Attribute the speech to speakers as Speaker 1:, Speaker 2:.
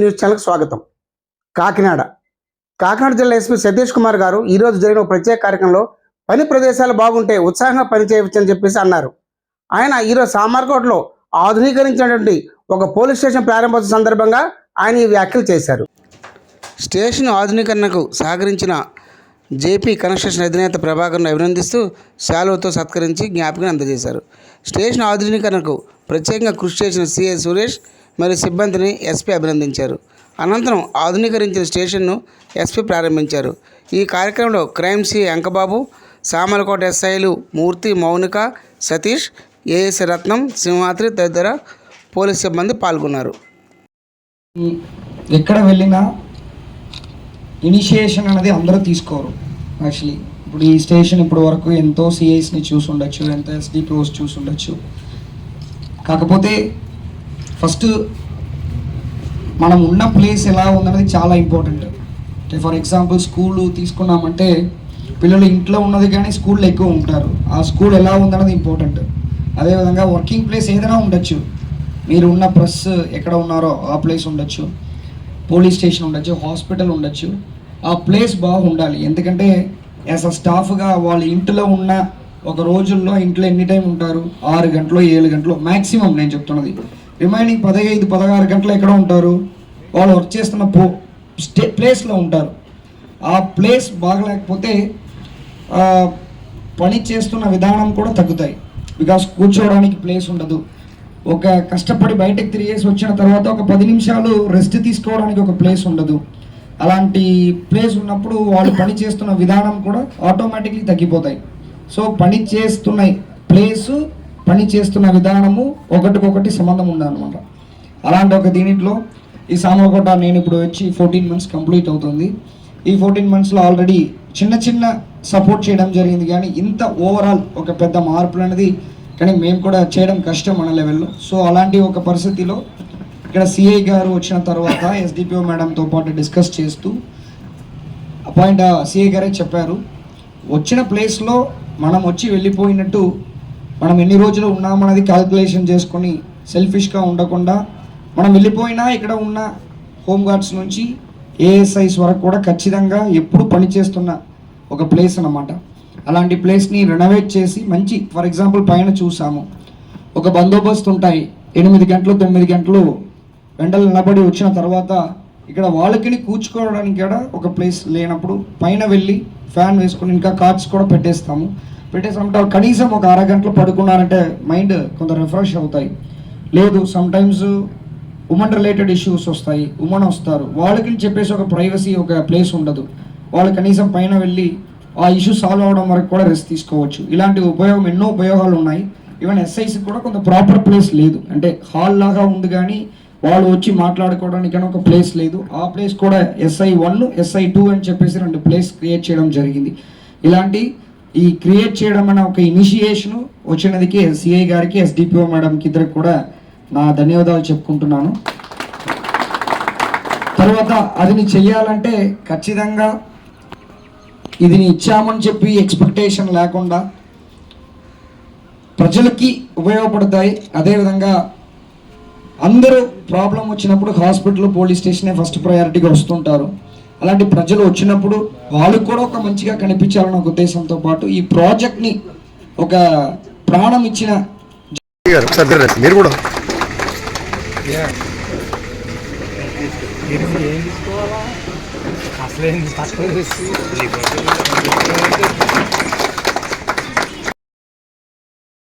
Speaker 1: News ఛానల్కి స్వాగతం. కాకినాడ. కాకినాడ జిల్లా ఎస్పీ సతీష్ కుమార్ గారు ఈరోజు జరిగిన ఒక ప్రత్యేక కార్యక్రమంలో పని ప్రదేశాలు బాగుంటే ఉత్సాహంగా పని చేయవచ్చని చెప్పేసి అన్నారు. ఆయన ఈరోజు సామర్కోట్లో ఆధునీకరించినటువంటి ఒక పోలీస్ స్టేషన్ ప్రారంభోత్సవ సందర్భంగా ఆయన ఈ వ్యాఖ్యలు చేశారు. స్టేషన్ ఆధునీకరణకు సహకరించిన జేపీ కన్స్ట్రక్షన్ అధినేత ప్రభాకర్ను అభినందిస్తూ శాలువతో సత్కరించి జ్ఞాపికను అందజేశారు. స్టేషన్ ఆధునీకరణకు ప్రత్యేకంగా కృషి చేసిన సిఐ సురేష్ మరియు సిబ్బందిని ఎస్పీ అభినందించారు. అనంతరం ఆధునీకరించిన స్టేషన్ను ఎస్పీ ప్రారంభించారు. ఈ కార్యక్రమంలో క్రైమ్ సి అంకబాబు సామలకోట ఎస్ఐలు మూర్తి మౌనిక సతీష్ ఏఎస్ రత్నం సింహాద్రి తదితర పోలీస్ సిబ్బంది పాల్గొన్నారు.
Speaker 2: ఎక్కడ వెళ్ళినా ఇనిషియేషన్ అనేది అందరూ తీసుకోరు యాక్చువల్లీ ఇప్పుడు ఈ స్టేషన్ ఇప్పుడు వరకు ఎంతో సిఐస్ని చూసి ఉండొచ్చు ఎంతో ఎస్డిపిఓస్ చూసి ఉండొచ్చు. కాకపోతే ఫస్ట్ మనం ఉన్న ప్లేస్ ఎలా ఉందనేది చాలా ఇంపార్టెంట్ అంటే ఫర్ ఎగ్జాంపుల్ స్కూల్ తీసుకున్నామంటే పిల్లలు ఇంట్లో ఉన్నది కానీ స్కూల్లో ఎక్కువ ఉంటారు. ఆ స్కూల్ ఎలా ఉందన్నది ఇంపార్టెంట్ అదేవిధంగా వర్కింగ్ ప్లేస్ ఏదైనా ఉండొచ్చు. మీరు ఉన్న ప్రెస్ ఎక్కడ ఉన్నారో ఆ ప్లేస్ ఉండొచ్చు. పోలీస్ స్టేషన్ ఉండొచ్చు హాస్పిటల్ ఉండొచ్చు. ఆ ప్లేస్ బాగుండాలి. ఎందుకంటే యాజ్ అ స్టాఫ్గా వాళ్ళ ఇంట్లో ఉన్న ఒక రోజుల్లో ఇంట్లో ఎన్ని టైం ఉంటారు? ఆరు గంటలు ఏడు గంటలు మ్యాక్సిమం నేను చెప్తున్నది. రిమైనింగ్ పదహైదు పదహారు గంటలు ఎక్కడ ఉంటారు. వాళ్ళు వర్క్ చేస్తున్న పో స్టే ప్లేస్లో ఉంటారు. ఆ ప్లేస్ బాగలేకపోతే పని చేస్తున్న విధానం కూడా తగ్గుతాయి. బికాస్ కూర్చోవడానికి ప్లేస్ ఉండదు. ఒక కష్టపడి బయటకు తిరిగేసి వచ్చిన తర్వాత ఒక పది నిమిషాలు రెస్ట్ తీసుకోవడానికి ఒక ప్లేస్ ఉండదు. అలాంటి ప్లేస్ ఉన్నప్పుడు వాళ్ళు పని చేస్తున్న విధానం కూడా ఆటోమేటిక్లీ తగ్గిపోతాయి. సో పని చేస్తున్న ప్లేసు పని చేస్తున్న విధానము ఒకటికొకటి సంబంధం ఉందన్నమాట. అలాంటి ఒక దీనిట్లో ఈ సామర్కోట నేను ఇప్పుడు వచ్చి ఫోర్టీన్ మంత్స్ కంప్లీట్ అవుతుంది. ఈ ఫోర్టీన్ మంత్స్లో ఆల్రెడీ చిన్న చిన్న సపోర్ట్ చేయడం జరిగింది. కానీ ఇంత ఓవరాల్ ఒక పెద్ద మార్పులు అనేది కానీ మేము కూడా చేయడం కష్టం మన లెవెల్లో సో అలాంటి ఒక పరిస్థితిలో ఇక్కడ సిఐ గారు వచ్చిన తర్వాత ఎస్డిపిఓ మేడంతో పాటు డిస్కస్ చేస్తూ అపాయింట్ సిఐ గారే చెప్పారు. వచ్చిన ప్లేస్లో మనం వచ్చి వెళ్ళిపోయినట్టు మనం ఎన్ని రోజులు ఉన్నామన్నది క్యాల్కులేషన్ చేసుకొని సెల్ఫిష్గా ఉండకుండా మనం వెళ్ళిపోయినా ఇక్కడ ఉన్న హోమ్ గార్డ్స్ నుంచి ఏఎస్ఐస్ వరకు కూడా ఖచ్చితంగా ఎప్పుడు పనిచేస్తున్న ఒక ప్లేస్ అన్నమాట. అలాంటి ప్లేస్ని రెనోవేట్ చేసి మంచి ఫర్ ఎగ్జాంపుల్ పైన చూసాము. ఒక బందోబస్తు ఉంటాయి ఎనిమిది గంటలు తొమ్మిది గంటలు ఎండలు నిలబడి వచ్చిన తర్వాత ఇక్కడ వాళ్ళకిని కూర్చుకోవడానికి కూడా ఒక ప్లేస్ లేనప్పుడు పైన వెళ్ళి ఫ్యాన్ వేసుకొని ఇంకా కార్డ్స్ కూడా పెట్టేస్తాము. పెట్టేసామంటే కనీసం ఒక అరగంటలు పడుకున్నారంటే మైండ్ కొంత రిఫ్రెష్ అవుతాయి. లేదు sometimes women related issues వస్తాయి. ఉమెన్ వస్తారు. వాళ్ళకి చెప్పేసి ఒక ప్రైవసీ ఒక ప్లేస్ ఉండదు. వాళ్ళు కనీసం పైన వెళ్ళి ఆ ఇష్యూ సాల్వ్ అవడం వరకు కూడా రెస్ట్ తీసుకోవచ్చు. ఇలాంటి ఉపయోగం ఎన్నో ఉపయోగాలు ఉన్నాయి. ఈవెన్ ఎస్ఐసి కూడా కొంత ప్రాపర్ ప్లేస్ లేదు. అంటే హాల్ లాగా ఉంది కానీ వాళ్ళు వచ్చి మాట్లాడుకోవడానికి ఒక ప్లేస్ లేదు. ఆ ప్లేస్ కూడా ఎస్ఐ వన్ ఎస్ఐ టూ అని చెప్పేసి రెండు ప్లేస్ క్రియేట్ చేయడం జరిగింది. ఇలాంటి ఈ క్రియేట్ చేయడం అనే ఒక ఇనిషియేషన్ వచ్చినదికి సిఐ గారికి ఎస్డిపిఓ మేడంకి ఇద్దరికి కూడా నా ధన్యవాదాలు చెప్పుకుంటున్నాను. తర్వాత అది చెయ్యాలంటే ఖచ్చితంగా ఇది ఇచ్చామని చెప్పి ఎక్స్పెక్టేషన్ లేకుండా ప్రజలకి ఉపయోగపడతాయి. అదేవిధంగా అందరూ ప్రాబ్లం వచ్చినప్పుడు హాస్పిటల్ పోలీస్ స్టేషనే ఫస్ట్ ప్రయారిటీగా వస్తుంటారు. అలాంటి ప్రజలు వచ్చినప్పుడు వాళ్ళకు కూడా ఒక మంచిగా కనిపించాలన్న ఒక ఉద్దేశంతో పాటు ఈ ప్రాజెక్ట్ని ఒక ప్రాణం ఇచ్చిన
Speaker 3: మీరు కూడా.
Speaker 4: আসলেন কাজ করে